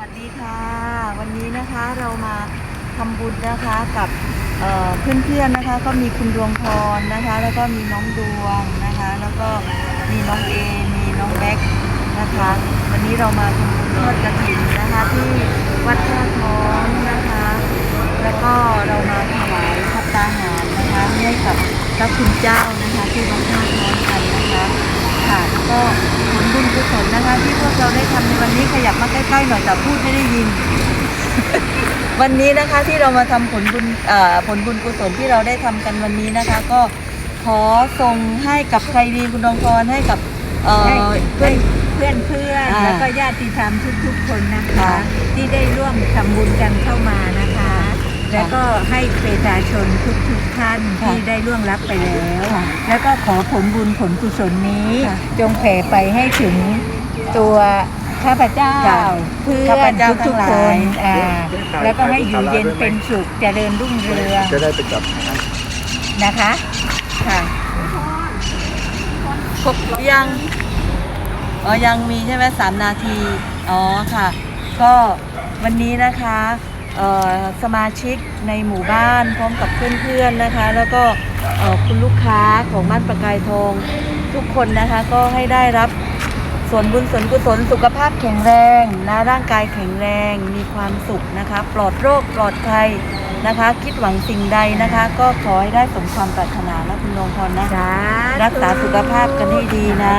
วัสดีค่ะ วันนี้นะคะเรามาทำบุญนะคะกับเอ่อเพื่อนๆนะคะ ก็มีคุณดวงพรนะคะ แล้วก็มีน้องดวงนะคะ แล้วก็มีน้องเอ มีน้องแบ็คนะคะ วันนี้เรามาทำบุญทอดกระถิ่นนะคะที่วัดท่าท้องนะคะ แล้วก็เรามาถวายพัตตาหารนะคะให้กับพระคุณเจ้านะคะที่วัดท่าท้องกันนะคะค่ะก็ นะคะ ที่พวกเราได้ทำในวันนี้ขยับมาใกล้ๆหน่อยแต่พูดไม่ได้ยิน วันนี้นะคะที่เรามาทำผลบุญเอ่อผลบุญกุศลที่เราได้ทำกันวันนี้นะคะ ก็ขอส่งให้กับใครดีคุณดวงพรให้กับเอ่อให้เพื่อนเพื่อนเพื่อนอ่าแล้วก็ญาติธรรมทุกๆคนนะคะ ค่ะที่ได้ร่วมทำบุญกันเข้ามานะคะ แล้วก็ให้ประชาชนทุกๆท่านค่ะที่ได้ล่วงลับไปแล้ว ค่ะแล้วก็ขอผลบุญผลกุศลนี้ ค่ะจงแผ่ไปให้ถึง ตัวข้าพเจ้าค่ะเพื่อข้าพนเจ้าทั้ทุงกหลาๆคยนอ่าแล้วก็ให้อยู่เย็นเป็นสุขเจริญรุ่งเรืองจะได้ไปจับนะคะ ค่ะครบยัง อ๋อ ยังมีใช่ไหมสามนาที อ๋อ ค่ะ ก็วันนี้นะคะเอ่อสมาชิกในหมู่บ้านพร้อมกับเพื่อนๆนะคะ แล้วก็เอ่อคุณลูกค้าของบ้านประกายทองทุกคนนะคะ ก็ให้ได้รับ ส่วนบุญส่วนกุศลสุขภาพแข็งแรงนะร่างกายแข็งแรงมีความสุขนะคะ ปลอดโรคปลอดภัยนะคะ คิดหวังสิ่งใดนะคะ ก็ขอให้ได้สมความปรารถนานะคุณนงพรนะสาธุรักษาสุขภาพกันให้ดีนะ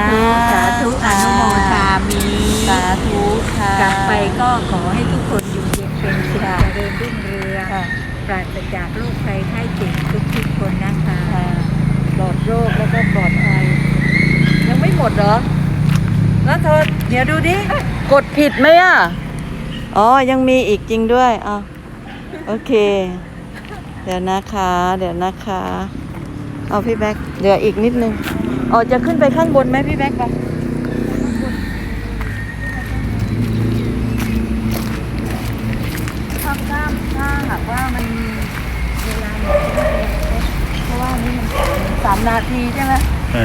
สาธุอนุโมทามีสาธุค่ะกลับไปก็ขอให้ทุกคนอยู่เย็นเป็นสุขค่ะเจริญรุ่งเรืองค่ะปราศจากโรคภัยไข้เจ็บทุกๆคนนะคะค่ะปลอดโรคแล้วก็ปลอดภัยยังไม่หมดเหรอแล้ว เดี๋ยวดูดิ กดผิดไหมอะ อ๋อ ยังมีอีกจริงด้วยอ๋อโอเค เดี๋ยวนะคะ เดี๋ยวนะคะ เอาพี่แบ๊กเดี๋ยวอีกนิดนึง อ๋อ จะขึ้นไปข้างบนไหมพี่แบ๊กไปถ้าหากว่ามันเวลาเพราะว่านี่มันสามนาทีใช่ไหมใช่